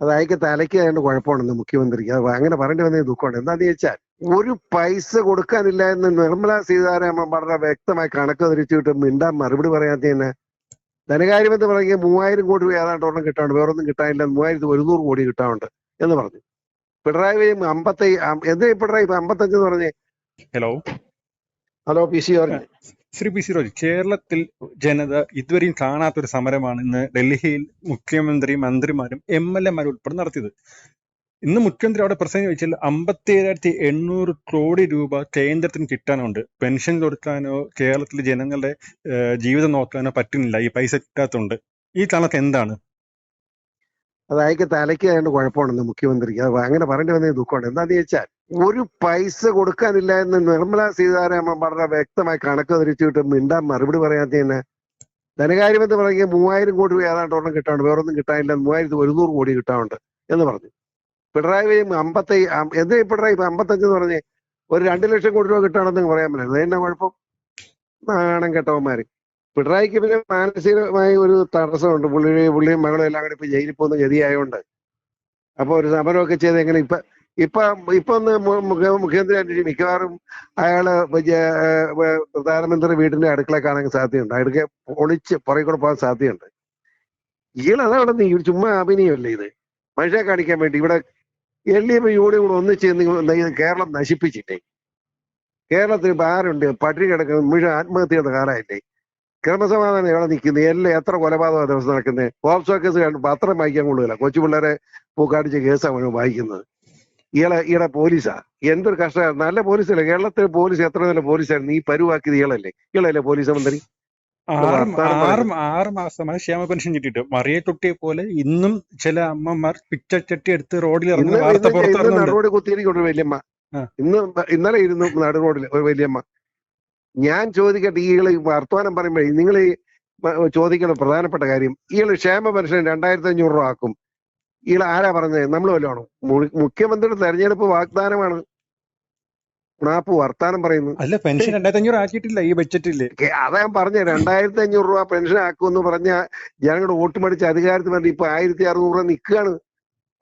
അത് അയക്ക് തലയ്ക്ക് അതിന്റെ കുഴപ്പമുണ്ടെന്ന് മുഖ്യമന്ത്രിക്ക് അത് അങ്ങനെ പറയേണ്ടി വന്ന ദുഃഖമുണ്ട് എന്താന്ന് ചോദിച്ചാൽ ഒരു പൈസ കൊടുക്കാനില്ല എന്ന് നിർമ്മല സീതാരാമൻ വളരെ വ്യക്തമായി കണക്ക് ധരിച്ചിട്ട് മിണ്ടാൻ മറുപടി പറയാത്തതിന് ധനകാര്യമെന്ന് പറഞ്ഞ മൂവായിരം കോടി രൂപ ഏതാണ്ട് ഒരെണ്ണം കിട്ടാനുണ്ട്. വേറൊന്നും കിട്ടാനില്ല. മൂവായിരത്തി ഒരുന്നൂറ് കോടി കിട്ടാനുണ്ട് എന്ന് പറഞ്ഞു. പിണറായി വിജയൻ അമ്പത്തി എന്ത് ഈ പിണറായി ഇപ്പൊ അമ്പത്തഞ്ച് എന്ന് പറഞ്ഞേ? ഹലോ ഹലോ പി സി പറഞ്ഞു. ശ്രീ പി സി റോജ് കേരളത്തിൽ ജനത ഇതുവരെയും കാണാത്തൊരു സമരമാണ് ഇന്ന് ഡൽഹിയിൽ മുഖ്യമന്ത്രി മന്ത്രിമാരും എം എൽ എമാരും ഉൾപ്പെടെ നടത്തിയത്. ഇന്ന് മുഖ്യമന്ത്രി അവിടെ പ്രസംഗം വെച്ചാൽ അമ്പത്തി ഏഴായിരത്തി എണ്ണൂറ് കോടി രൂപ കേന്ദ്രത്തിന് കിട്ടാനുണ്ട്. പെൻഷൻ കൊടുക്കാനോ കേരളത്തിലെ ജനങ്ങളുടെ ജീവിതം നോക്കാനോ പറ്റുന്നില്ല. ഈ പൈസ കിട്ടാത്തതുകൊണ്ട്. ഈ കണക്ക് എന്താണ്? അത് അയക്ക് തലയ്ക്ക് ആയതുകൊണ്ട് കുഴപ്പമാണെന്ന് മുഖ്യമന്ത്രിക്ക് അങ്ങനെ പറയേണ്ടി വന്നേ ദുഃഖമാണ് എന്താന്ന് ചോദിച്ചാൽ ഒരു പൈസ കൊടുക്കാനില്ല എന്ന് നിർമ്മല സീതാരാമൻ വളരെ വ്യക്തമായി കണക്ക് തിരിച്ചിട്ട് മിണ്ടാൻ മറുപടി ധനകാര്യം എന്ന് പറഞ്ഞ മൂവായിരം കോടി രൂപ ഏതാണ്ട് ഒരെണ്ണം കിട്ടാനുണ്ട്. വേറൊന്നും കിട്ടാനില്ല. മൂവായിരത്തി ഒരുന്നൂറ് കോടി കിട്ടാനുണ്ട് എന്ന് പറഞ്ഞു. പിണറായി വിജയൻ അമ്പത്തി എന്തിനാ പിണറായി ഇപ്പൊ അമ്പത്തഞ്ച് എന്ന് പറഞ്ഞേ? ഒരു രണ്ട് ലക്ഷം കോടി രൂപ കിട്ടാണെന്ന് പറയാൻ പറ്റില്ല. അതെന്നാ കുഴപ്പം? നാണം കെട്ടവന്മാര്. പിണറായിക്ക് പിന്നെ മാനസികമായ ഒരു തടസ്സമുണ്ട്. പുള്ളി പുള്ളിയും മകളും എല്ലാം കൂടെ ഇപ്പൊ ജയിലിൽ പോകുന്ന ഗതിയായോണ്ട്. അപ്പൊ ഒരു സമരമൊക്കെ ചെയ്ത് എങ്ങനെ ഇപ്പൊ ഇപ്പൊ ഇപ്പൊ ഒന്ന് മു- മുഖ്യ- മുഖ്യമന്ത്രി ആയിട്ട് മിക്കവാറും അയാൾ പ്രധാനമന്ത്രി വീടിന്റെ അടുക്കള കാണാൻ സാധ്യതയുണ്ട്. അടുക്ക ഒളിച്ച് പുറകെ കൂടെ പോകാൻ സാധ്യതയുണ്ട്. ഇയാൾ അതവിടെ നീ ചുമ്മാ അഭിനയമല്ലേ ഇത്? മനുഷ്യ കാണിക്കാൻ വേണ്ടി ഇവിടെ L D F U D കൂടെ ഒന്നിച്ച് കേരളം നശിപ്പിച്ചിട്ടേ. കേരളത്തിൽ ഇപ്പൊ ആരുണ്ട്? പട്ടിണി കിടക്കുന്ന മുഴുവൻ ആത്മഹത്യ ചെയ്യുന്ന ക്രമസമാധാനം എവിടെ നിൽക്കുന്നത് എല്ലാം എത്ര കൊലപാതക ദിവസം നടക്കുന്നത് പോപ്സോ കേസ് കണ്ട് പത്രം വായിക്കാൻ കൊള്ളുകയില്ല കൊച്ചു പിള്ളേരെ പൂക്കാടിച്ച കേസാണ് വായിക്കുന്നത്. ഇയാളെ ഇയാളെ പോലീസാ. എന്തൊരു കഷ്ടം നല്ല പോലീസല്ലേ? കേരളത്തിലെ പോലീസ് എത്ര നല്ല പോലീസായിരുന്നു. ഈ പരുവാക്കിയത് ഇയാളല്ലേ? ഇയാളല്ലേ പോലീസ് മന്ത്രി ആറ് മാസമായി ക്ഷേമ പെൻഷൻ കിട്ടിയിട്ട്. മറിയക്കുട്ടിയെ പോലെ ഇന്നും ചില അമ്മമാർ പിച്ചച്ചട്ടി എടുത്ത് റോഡിൽ ഇറങ്ങുന്ന വാർത്ത ഇന്ന് ഇന്ന് പുറത്തിറങ്ങുന്നുണ്ട്. നടുറോഡ് കുത്തിയിരിക്കും ഒരു വല്യമ്മ. ഇന്ന് ഇന്നലെ ഇരുന്നു നടുറോഡിൽ ഒരു വലിയമ്മ. ഞാൻ ചോദിക്കട്ടെ ഈ ഈ വർത്തമാനം പറയുമ്പോഴേ നിങ്ങൾ ചോദിക്കണം ചോദിക്കുന്ന പ്രധാനപ്പെട്ട കാര്യം ഇയാൾ ക്ഷേമ പെൻഷൻ രണ്ടായിരത്തി അഞ്ഞൂറ് രൂപ ആക്കും. ഇയാൾ ആരാ പറഞ്ഞത് നമ്മൾ വല്ലതാണോ മുഖ്യമന്ത്രിയുടെ തെരഞ്ഞെടുപ്പ് വാഗ്ദാനമാണ്. ഉണാപ്പ് വർത്താനം പറയുന്നു. അല്ല പെൻഷൻ രണ്ടായിരത്തി അഞ്ഞൂറ് ആക്കിയിട്ടില്ല ഈ ബഡ്ജറ്റിൽ. അതാ ഞാൻ പറഞ്ഞ രണ്ടായിരത്തി അഞ്ഞൂറ് രൂപ പെൻഷൻ ആക്കുമെന്ന് പറഞ്ഞ ജനങ്ങളുടെ വോട്ട് മേടിച്ച് അധികാരത്തിൽ വേണ്ടി ഇപ്പൊ ആയിരത്തി അറുന്നൂറ് രൂപ നിൽക്കുകയാണ്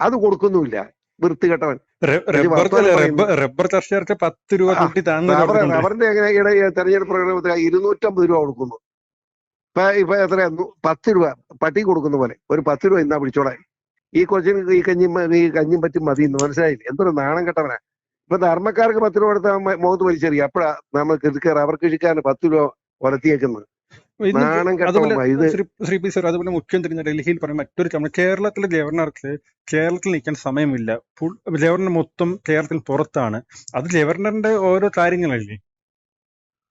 അത് കൊടുക്കുന്നുമില്ല വൃത്തികെട്ടവൻ. റബ്ബർ കർഷകർക്ക് പത്ത് രൂപ കൂട്ടി റബ്ബറിന്റെ എങ്ങനെ തെരഞ്ഞെടുപ്പ് പ്രകടനത്തിൽ ഇരുന്നൂറ്റമ്പത് രൂപ കൊടുക്കുന്നു. ഇപ്പൊ ഇപ്പൊ എത്രയാ? പത്ത് രൂപ പട്ടി കൊടുക്കുന്ന പോലെ. ഒരു പത്ത് രൂപ ഇന്നാ പിടിച്ചോളാൻ. ഈ കൊച്ചിന് ഈ കഞ്ഞി ഈ കഞ്ഞിയും പറ്റും മതി എന്ന് മനസ്സിലായില്ലേ എന്തൊരു നാണം കെട്ടവനാ. ഇപ്പൊ ധർമ്മക്കാർക്ക് പത്ത് രൂപ കൊടുത്താൽ മുഖത്ത് വലിച്ചെറിയും. അപ്പഴാ നമ്മൾ കൃഷിക്കാർ അവർക്ക് കൃഷിക്കാരന് പത്ത് രൂപ അതുപോലെ ശ്രീ പി സർ അതുപോലെ മുഖ്യമന്ത്രി ഡൽഹിയിൽ പറഞ്ഞ മറ്റൊരു കാര്യം കേരളത്തിലെ ഗവർണർക്ക് കേരളത്തിൽ നിൽക്കാൻ സമയമില്ല. ഫുൾ ഗവർണർ മൊത്തം കേരളത്തിൽ പുറത്താണ്. അത് ഗവർണറിന്റെ ഓരോ കാര്യങ്ങളല്ലേ?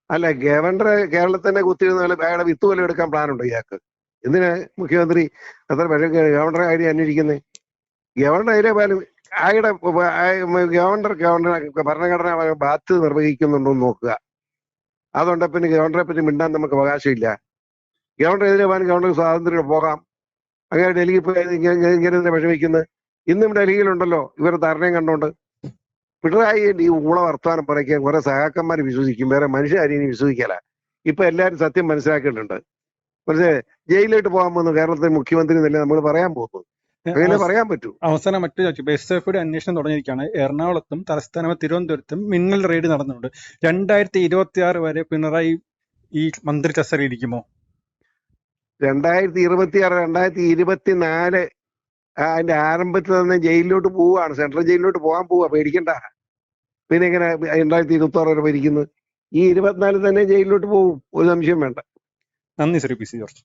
അല്ല ഗവർണർ കേരളത്തിന്റെ കുത്തിയിരുന്നാലും അയാളെ വിത്ത് പോലും എടുക്കാൻ പ്ലാൻ ഉണ്ടോ ഇയാൾക്ക്. എന്തിനാ മുഖ്യമന്ത്രി അത്ര പക്ഷേ ഗവർണറെ കാര്യം അന്വേഷിക്കുന്നത് ഗവർണർ അതിലെ പോലും ആയുടെ ഗവർണർ ഗവർണർ ഭരണഘടന ബാധ്യത നിർവഹിക്കുന്നുണ്ടോ എന്ന് നോക്കുക. അതുകൊണ്ട് പിന്നെ ഗവർണറെ പറ്റി മിണ്ടാൻ നമുക്ക് അവകാശമില്ല. ഗവർണർ എതിരെ പോകാൻ ഗവർണർ സ്വാതന്ത്ര്യം പോകാം. അങ്ങനെ ഡൽഹിയിൽ പോയി ഇങ്ങനെ തന്നെ വിഷമിക്കുന്നത് ഇന്നും ഡൽഹിയിലുണ്ടല്ലോ ഇവർ ധാരണയും കണ്ടോണ്ട്. പിണറായി ഈ ഊള വർത്തമാനം പറയ്ക്കാൻ കുറെ സഹാക്കന്മാർ വിശ്വസിക്കും വേറെ മനുഷ്യരും വിശ്വസിക്കല. ഇപ്പൊ എല്ലാരും സത്യം മനസ്സിലാക്കിയിട്ടുണ്ട് മനസ്സിലായി ജയിലിലോട്ട് പോകാൻ പോകുന്നു കേരളത്തിലെ മുഖ്യമന്ത്രി എന്നല്ലേ നമ്മൾ പറയാൻ പോകുന്നത്? അങ്ങനെ പറയാൻ പറ്റൂ. അവസാനം മറ്റു ചോദിച്ചു. എസ് എഫ് അന്വേഷണം തുടങ്ങിയിരിക്കുകയാണ്. എറണാകുളത്തും തലസ്ഥാനം തിരുവനന്തപുരത്തും മിന്നൽ റെയ്ഡ് നടന്നുണ്ട് രണ്ടായിരത്തി ഇരുപത്തി ആറ് വരെ പിണറായി ഈ മന്ത്രി കസേരയിൽ ഇരിക്കുമോ? രണ്ടായിരത്തി ഇരുപത്തി ആറ് രണ്ടായിരത്തി ഇരുപത്തിനാല് അതിന്റെ ആരംഭത്തിൽ തന്നെ ജയിലിലോട്ട് പോവുകയാണ്. സെൻട്രൽ ജയിലിലോട്ട് പോകാൻ പോവാ പേടിക്കണ്ട. പിന്നെ ഇങ്ങനെ രണ്ടായിരത്തി ഇരുപത്തി ആറ് വരെ ഭരിക്കുന്നത് ഈ ഇരുപത്തിനാലിൽ തന്നെ ജയിലിലോട്ട് പോകും. ഒരു സംശയം വേണ്ട. നന്ദി ശ്രീ പി സി ജോർജ്.